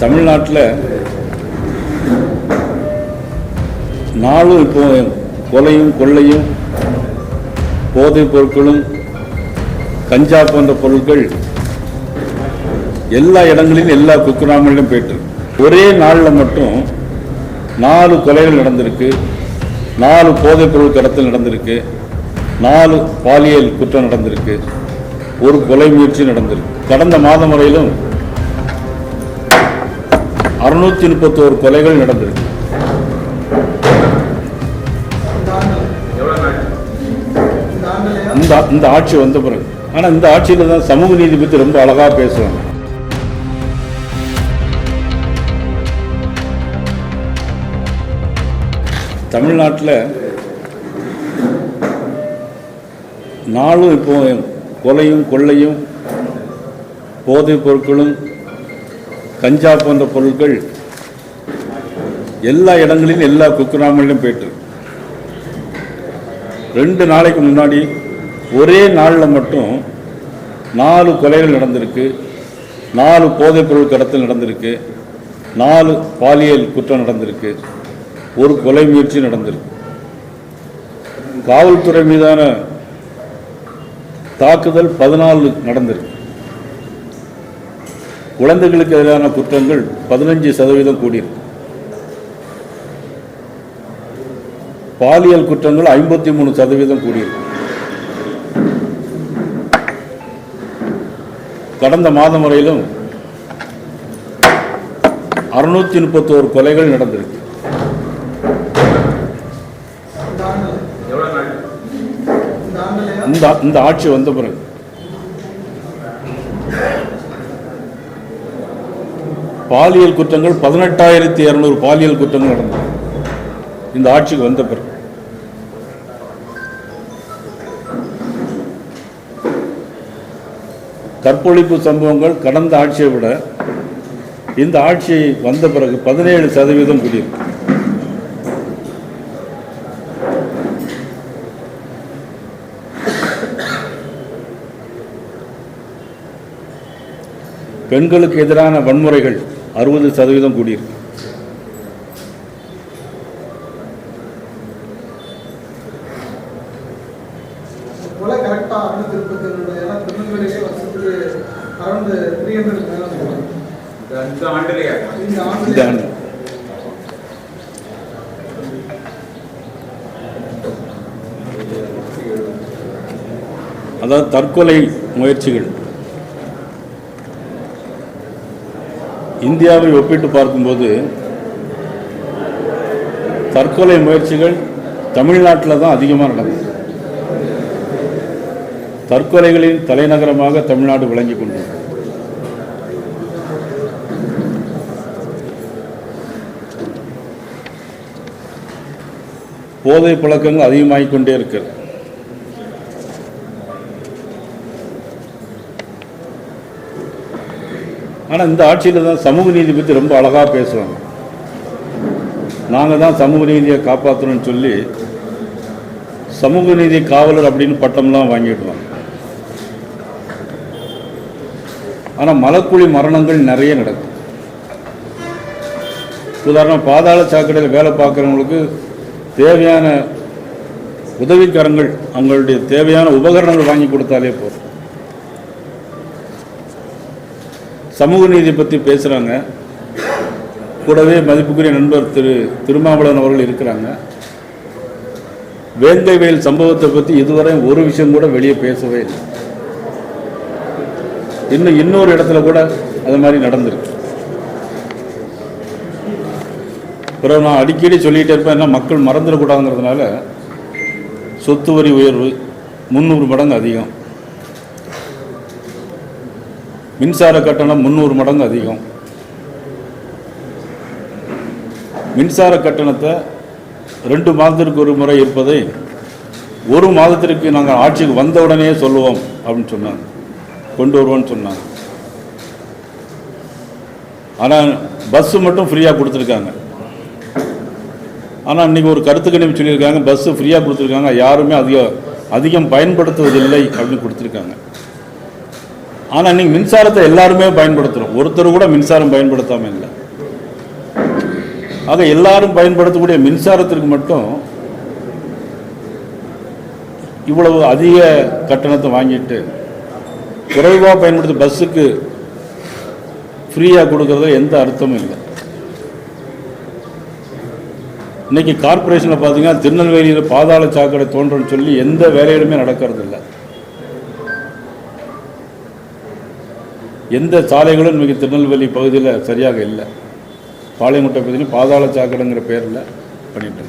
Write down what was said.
தமிழ்நாட்டில் நாளும் இப்போ கொலையும் கொள்ளையும் போதைப் பொருட்களும் கஞ்சா போன்ற பொருட்கள் எல்லா இடங்களிலும் எல்லா குக்கிராமங்களிலும் போயிட்டுருக்கு ஒரே நாளில் மட்டும் நாலு கொலைகள் நடந்திருக்கு. நாலு போதைப் பொருள் கடத்தல் நடந்திருக்கு. நாலு பாலியல் குற்றம் நடந்திருக்கு. ஒரு கொலை முயற்சி நடந்திருக்கு. கடந்த மாதம் வரையிலும் அறுநூத்தி முப்பத்தோரு கொலைகள் நடந்திருக்கு. இந்த இந்த ஆட்சி வந்த பிறகு. ஆனா இந்த ஆட்சியில தான் சமூக நீதி பத்தி ரொம்ப அழகா பேசுவாங்க. தமிழ்நாட்டில் நாளும் இப்போ கொலையும் கொள்ளையும் போதைப் பொருட்களும் கஞ்சா போன்ற பொருட்கள் எல்லா இடங்களிலும் எல்லா குக்கிராமங்களிலும் போயிட்டு ரெண்டு நாளைக்கு முன்னாடி ஒரே நாளில் மட்டும் நாலு கொலைகள் நடந்திருக்கு நாலு போதைப் பொருள் கடத்தல் நடந்திருக்கு நாலு பாலியல் குற்றம் நடந்திருக்கு ஒரு கொலை முயற்சி நடந்திருக்கு. காவல்துறை மீதான தாக்குதல் பதினாலு நடந்திருக்கு. குழந்தைகளுக்கு எதிரான குற்றங்கள் பதினஞ்சு சதவீதம் கூடியிருக்கு. பாலியல் குற்றங்கள் ஐம்பத்தி மூணு சதவீதம் கூடியிருக்கு. கடந்த மாதம் வரையிலும் அறுநூத்தி முப்பத்தோரு கொலைகள் நடந்திருக்கு. இந்த இந்த ஆட்சி வந்த பிறகு. பாலியல் குற்றங்கள் பதினெட்டாயிரத்தி இருநூறு பாலியல் குற்றங்கள் நடந்தது. இந்த ஆட்சிக்கு வந்த பிறகு. கற்பொழிப்பு சம்பவங்கள் கடந்த ஆட்சியை விட இந்த ஆட்சி வந்த பிறகு பதினேழு சதவீதம் கூடியிருக்கு பெண்களுக்கு எதிரான வன்முறைகள் அறுபது சதவீதம் கூடியிருக்கு. இந்த ஆண்டு. அதாவது தற்கொலை முயற்சிகள். இந்தியாவை ஒப்பிட்டு பார்க்கும்போது தற்கொலை முயற்சிகள் தமிழ்நாட்டில் தான் அதிகமாக நடந்தது தற்கொலைகளின் தலைநகரமாக தமிழ்நாடு விளங்கி கொண்டது போதை பழக்கங்கள் அதிகமாகிக் கொண்டே இருக்கிறது ஆனால் இந்த ஆட்சியில் தான் சமூக நீதி பற்றி ரொம்ப அழகாக பேசுவாங்க. நாங்கள் தான் சமூக நீதியை காப்பாற்றணும்னு சொல்லி சமூக நீதி காவலர் அப்படின்னு பட்டம்லாம் வாங்கிடுவாங்க. ஆனால் மலக்குழி மரணங்கள் நிறைய நடக்கும். உதாரணம் பாதாள சாக்கடையில் வேலை பார்க்குறவங்களுக்கு தேவையான உதவிக்கரங்கள் அவங்களுடைய தேவையான உபகரணங்கள் வாங்கி கொடுத்தாலே போதும். சமூக நீதி பற்றி பேசுகிறாங்க கூடவே மதிப்புக்குரிய நண்பர் திரு திருமாவளவன் அவர்கள் இருக்கிறாங்க. வேங்கை வயல் சம்பவத்தை பற்றி இதுவரை ஒரு விஷயம் கூட வெளியே பேசவே இல்லை. இன்னும் இன்னொரு இடத்துல கூட அது மாதிரி நடந்திருக்கு. பிறகு நான் அடிக்கடி சொல்லிகிட்டே இருப்பேன் என்ன மக்கள் மறந்துடக்கூடாதுங்கிறதுனால சொத்து வரி உயர்வு முந்நூறு மடங்கு அதிகம். மின்சார கட்டணம் முந்நூறு மடங்கு அதிகம். மின்சார கட்டணத்தை ரெண்டு மாதத்திற்கு ஒரு முறை இருப்பதை ஒரு மாதத்திற்கு நாங்கள் ஆட்சிக்கு வந்த உடனே சொல்லுவோம் அப்படின்னு சொன்னாங்க. கொண்டு வருவோம்னு சொன்னாங்க. ஆனால் பஸ்ஸு மட்டும் ஃப்ரீயாக கொடுத்துருக்காங்க. ஆனால் இன்றைக்கி ஒரு கருத்து கணிப்பு சொல்லியிருக்காங்க பஸ்ஸு ஃப்ரீயாக கொடுத்துருக்காங்க யாருமே அதிக அதிகம் பயன்படுத்துவதில்லை அப்படின்னு கொடுத்துருக்காங்க. ஆனால் இன்றைக்கி மின்சாரத்தை எல்லாருமே பயன்படுத்துகிறோம் ஒருத்தர் கூட மின்சாரம் பயன்படுத்தாமல் இல்லை. ஆக எல்லாரும் பயன்படுத்தக்கூடிய மின்சாரத்திற்கு மட்டும் இவ்வளவு அதிக கட்டணத்தை வாங்கிட்டு குறைவாக பயன்படுத்த பஸ்ஸுக்கு ஃப்ரீயாக கொடுக்கறது எந்த அர்த்தமும் இல்லை. இன்னைக்கு கார்பரேஷனில் பார்த்தீங்கன்னா திருநெல்வேலியில் பாதாள சாக்கடை தோன்றன்னு சொல்லி எந்த வேலையிலுமே நடக்கிறது இல்லை எந்த சாலைகளும் இன்றைக்கி திருநெல்வேலி பகுதியில் சரியாக இல்லை. பாளையங்குட்டை பகுதியில் பாதாள சாக்கடைங்கிற பேரில் பண்ணிட்டு